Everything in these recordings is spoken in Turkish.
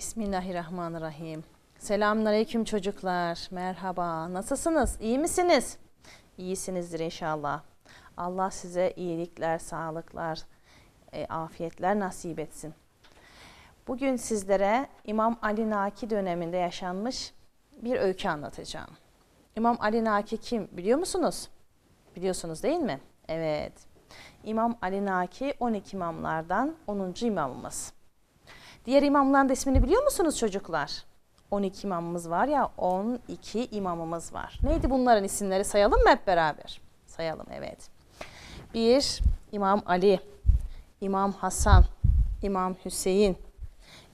Bismillahirrahmanirrahim. Selamünaleyküm çocuklar. Merhaba. Nasılsınız? İyi misiniz? İyisinizdir inşallah. Allah size iyilikler, sağlıklar, e, afiyetler nasip etsin. Bugün sizlere İmam Ali Naki döneminde yaşanmış bir öykü anlatacağım. İmam Ali Naki kim biliyor musunuz? Biliyorsunuz değil mi? Evet. İmam Ali Naki 12 imamlardan 10. imamımız. Diğer imamların da ismini biliyor musunuz çocuklar? 12 imamımız var ya 12 imamımız var. Neydi bunların isimleri sayalım mı hep beraber? Sayalım evet. Bir İmam Ali, İmam Hasan, İmam Hüseyin,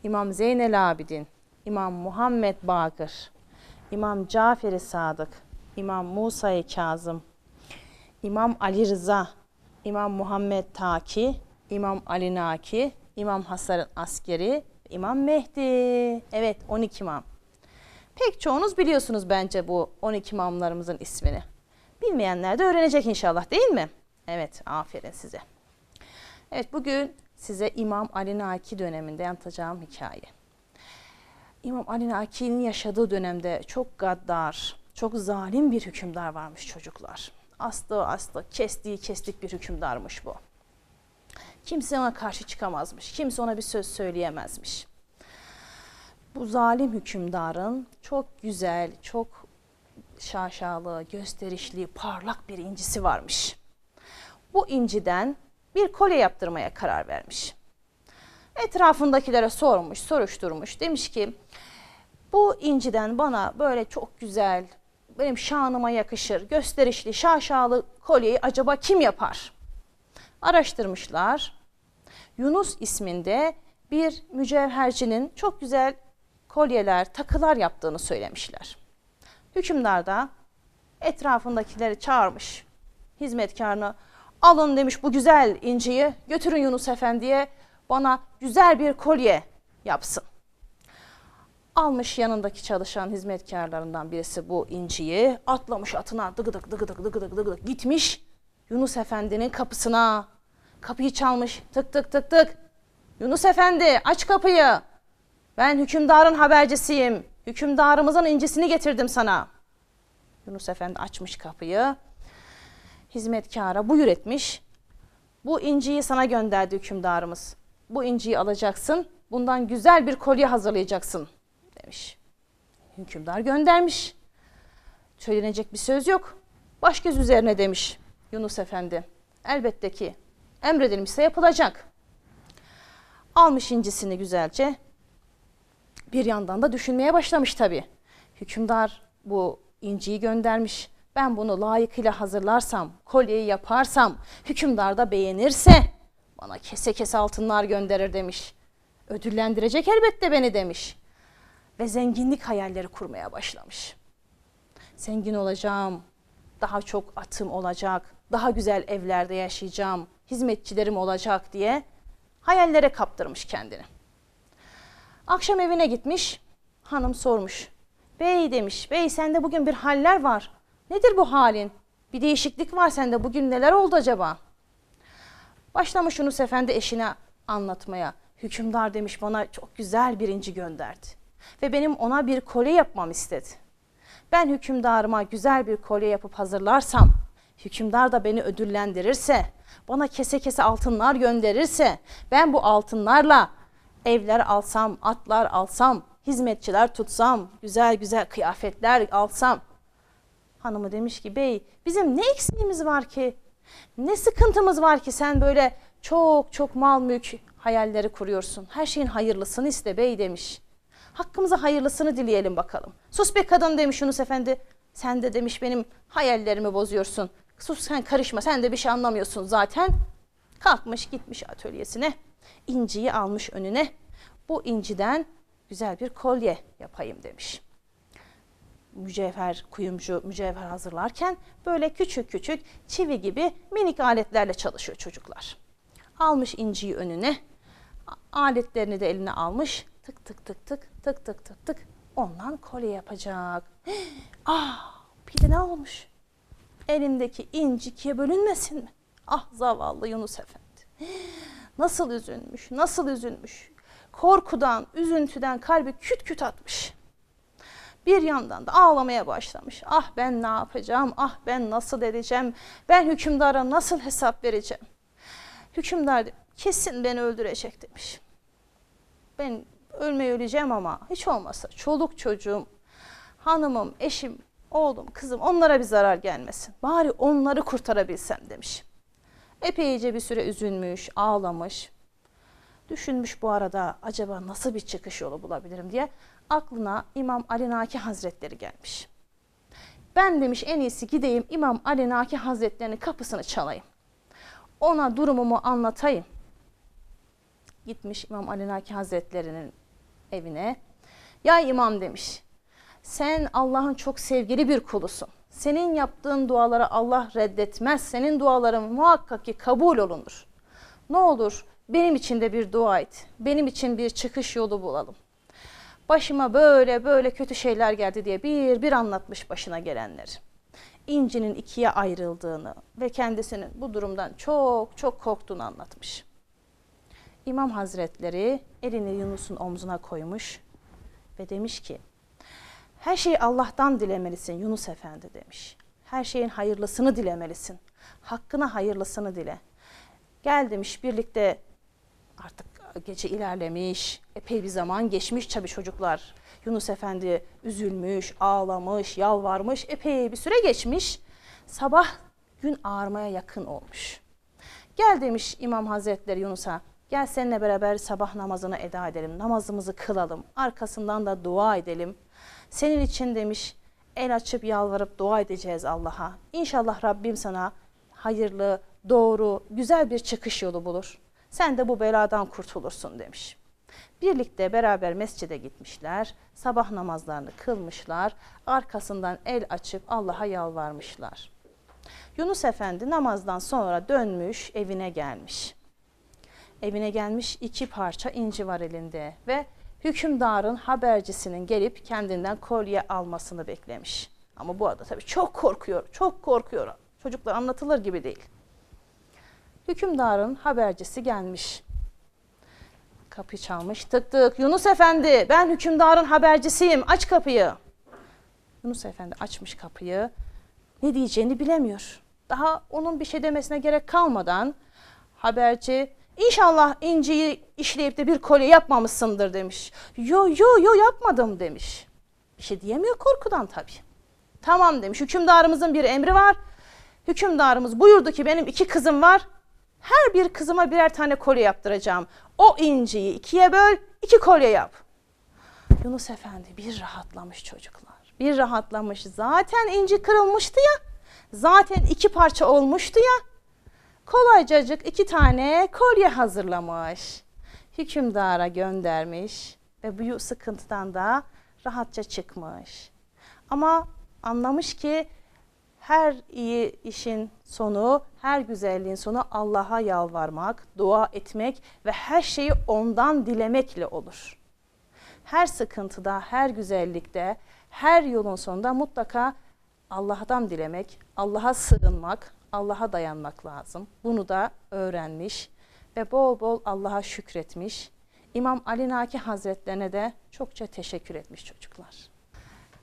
İmam Zeynel Abidin, İmam Muhammed Bakır, İmam Cafer-i Sadık, İmam Musa-i Kazım, İmam Ali Rıza, İmam Muhammed Taki, İmam Ali Naki, İmam Hasan Askeri, İmam Mehdi. Evet 12 imam. Pek çoğunuz biliyorsunuz bence bu 12 imamlarımızın ismini. Bilmeyenler de öğrenecek inşallah değil mi? Evet aferin size. Evet bugün size İmam Ali Naki döneminde anlatacağım hikaye. İmam Ali Naki'nin yaşadığı dönemde çok gaddar, çok zalim bir hükümdar varmış çocuklar. Aslı aslı, kestiği kestik bir hükümdarmış bu. Kimse ona karşı çıkamazmış. Kimse ona bir söz söyleyemezmiş. Bu zalim hükümdarın çok güzel, çok şaşalı, gösterişli, parlak bir incisi varmış. Bu inciden bir kolye yaptırmaya karar vermiş. Etrafındakilere sormuş, soruşturmuş. Demiş ki bu inciden bana böyle çok güzel, benim şanıma yakışır, gösterişli, şaşalı kolyeyi acaba kim yapar? Araştırmışlar. Yunus isminde bir mücevhercinin çok güzel kolyeler, takılar yaptığını söylemişler. Hükümdar da etrafındakileri çağırmış. Hizmetkarını alın demiş bu güzel inciyi götürün Yunus Efendi'ye bana güzel bir kolye yapsın. Almış yanındaki çalışan hizmetkarlarından birisi bu inciyi atlamış atına dıgıdık dıgıdık dıgıdık dıgıdık gitmiş Yunus Efendi'nin kapısına. Kapıyı çalmış tık tık tık tık. Yunus Efendi aç kapıyı. Ben hükümdarın habercisiyim. Hükümdarımızın incisini getirdim sana. Yunus Efendi açmış kapıyı. Hizmetkara buyur etmiş. Bu inciyi sana gönderdi hükümdarımız. Bu inciyi alacaksın. Bundan güzel bir kolye hazırlayacaksın demiş. Hükümdar göndermiş. Söylenecek bir söz yok. Baş göz üzerine demiş Yunus Efendi. Elbette ki emredilmişse yapılacak. Almış incisini güzelce. Bir yandan da düşünmeye başlamış tabii. Hükümdar bu inciyi göndermiş. Ben bunu layıkıyla hazırlarsam, kolyeyi yaparsam, hükümdar da beğenirse bana kese kese altınlar gönderir demiş. Ödüllendirecek elbette beni demiş. Ve zenginlik hayalleri kurmaya başlamış. Zengin olacağım, daha çok atım olacak, daha güzel evlerde yaşayacağım, hizmetçilerim olacak diye hayallere kaptırmış kendini. Akşam evine gitmiş, hanım sormuş. Bey demiş, bey sende bugün bir haller var. Nedir bu halin? Bir değişiklik var sende, bugün neler oldu acaba? Başlamış Yunus Efendi eşine anlatmaya. Hükümdar demiş bana çok güzel bir inci gönderdi. Ve benim ona bir kolye yapmam istedi. Ben hükümdarıma güzel bir kolye yapıp hazırlarsam, hükümdar da beni ödüllendirirse, bana kese kese altınlar gönderirse, ben bu altınlarla evler alsam, atlar alsam, hizmetçiler tutsam, güzel güzel kıyafetler alsam. Hanımı demiş ki bey bizim ne eksiğimiz var ki? Ne sıkıntımız var ki sen böyle çok çok mal mülk hayalleri kuruyorsun. Her şeyin hayırlısını iste bey demiş. Hakkımıza hayırlısını dileyelim bakalım. Sus be kadın demiş Yunus Efendi. Sen de demiş benim hayallerimi bozuyorsun. Sus sen karışma sen de bir şey anlamıyorsun zaten. Kalkmış gitmiş atölyesine. inciyi almış önüne. Bu inciden güzel bir kolye yapayım demiş. Mücevher kuyumcu mücevher hazırlarken böyle küçük küçük çivi gibi minik aletlerle çalışıyor çocuklar. Almış inciyi önüne. Aletlerini de eline almış. Tık tık tık tık tık tık tık tık. Ondan kolye yapacak. Ah bir de ne olmuş? Elindeki inci ikiye bölünmesin mi? Ah zavallı Yunus Efendi. Nasıl üzülmüş, nasıl üzülmüş. korkudan, üzüntüden kalbi küt küt atmış. Bir yandan da ağlamaya başlamış. Ah ben ne yapacağım? Ah ben nasıl edeceğim? Ben hükümdara nasıl hesap vereceğim? Hükümdar kesin beni öldürecek demiş. Ben ölmeyi öleceğim ama hiç olmazsa çoluk çocuğum, hanımım, eşim, oğlum, kızım onlara bir zarar gelmesin. Bari onları kurtarabilsem demiş. Epeyce bir süre üzülmüş, ağlamış. Düşünmüş bu arada acaba nasıl bir çıkış yolu bulabilirim diye aklına İmam Ali Naki Hazretleri gelmiş. Ben demiş en iyisi gideyim İmam Ali Naki Hazretleri'nin kapısını çalayım. Ona durumumu anlatayım. Gitmiş İmam Ali Naki Hazretleri'nin evine. Ya imam demiş. Sen Allah'ın çok sevgili bir kulusun. Senin yaptığın duaları Allah reddetmez. Senin duaların muhakkak ki kabul olunur. Ne olur benim için de bir dua et. Benim için bir çıkış yolu bulalım. Başıma böyle böyle kötü şeyler geldi diye bir bir anlatmış başına gelenleri. İncinin ikiye ayrıldığını ve kendisinin bu durumdan çok çok korktuğunu anlatmış. İmam Hazretleri elini Yunus'un omzuna koymuş ve demiş ki her şeyi Allah'tan dilemelisin Yunus Efendi demiş. Her şeyin hayırlısını dilemelisin. Hakkına hayırlısını dile. Gel demiş birlikte artık gece ilerlemiş, epey bir zaman geçmiş tabii çocuklar. Yunus Efendi üzülmüş, ağlamış, yalvarmış, epey bir süre geçmiş. Sabah gün ağarmaya yakın olmuş. Gel demiş İmam Hazretleri Yunus'a, gel seninle beraber sabah namazını eda edelim, namazımızı kılalım, arkasından da dua edelim. Senin için demiş el açıp yalvarıp dua edeceğiz Allah'a. İnşallah Rabbim sana hayırlı, doğru, güzel bir çıkış yolu bulur. Sen de bu beladan kurtulursun demiş. Birlikte beraber mescide gitmişler, sabah namazlarını kılmışlar, arkasından el açıp Allah'a yalvarmışlar. Yunus Efendi namazdan sonra dönmüş, evine gelmiş. Evine gelmiş iki parça inci var elinde ve hükümdarın habercisinin gelip kendinden kolye almasını beklemiş. Ama bu arada tabii çok korkuyor, çok korkuyor. Çocuklar anlatılır gibi değil. Hükümdarın habercisi gelmiş. Kapı çalmış. Tık tık. Yunus Efendi ben hükümdarın habercisiyim. Aç kapıyı. Yunus Efendi açmış kapıyı. Ne diyeceğini bilemiyor. Daha onun bir şey demesine gerek kalmadan haberci İnşallah inciyi işleyip de bir kolye yapmamışsındır demiş. Yo yo yo yapmadım demiş. Bir şey diyemiyor korkudan tabii. Tamam demiş hükümdarımızın bir emri var. Hükümdarımız buyurdu ki benim iki kızım var. Her bir kızıma birer tane kolye yaptıracağım. O inciyi ikiye böl, iki kolye yap. Yunus Efendi bir rahatlamış çocuklar. Bir rahatlamış. Zaten inci kırılmıştı ya. Zaten iki parça olmuştu ya. Kolaycacık iki tane kolye hazırlamış. Hükümdara göndermiş ve bu sıkıntıdan da rahatça çıkmış. Ama anlamış ki her iyi işin sonu, her güzelliğin sonu Allah'a yalvarmak, dua etmek ve her şeyi ondan dilemekle olur. Her sıkıntıda, her güzellikte, her yolun sonunda mutlaka Allah'tan dilemek, Allah'a sığınmak, Allah'a dayanmak lazım. Bunu da öğrenmiş ve bol bol Allah'a şükretmiş. İmam Ali Naki Hazretlerine de çokça teşekkür etmiş çocuklar.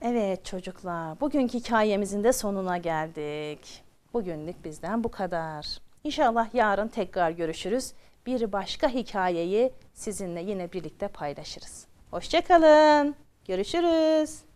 Evet çocuklar, bugünkü hikayemizin de sonuna geldik. Bugünlük bizden bu kadar. İnşallah yarın tekrar görüşürüz. Bir başka hikayeyi sizinle yine birlikte paylaşırız. Hoşçakalın. Görüşürüz.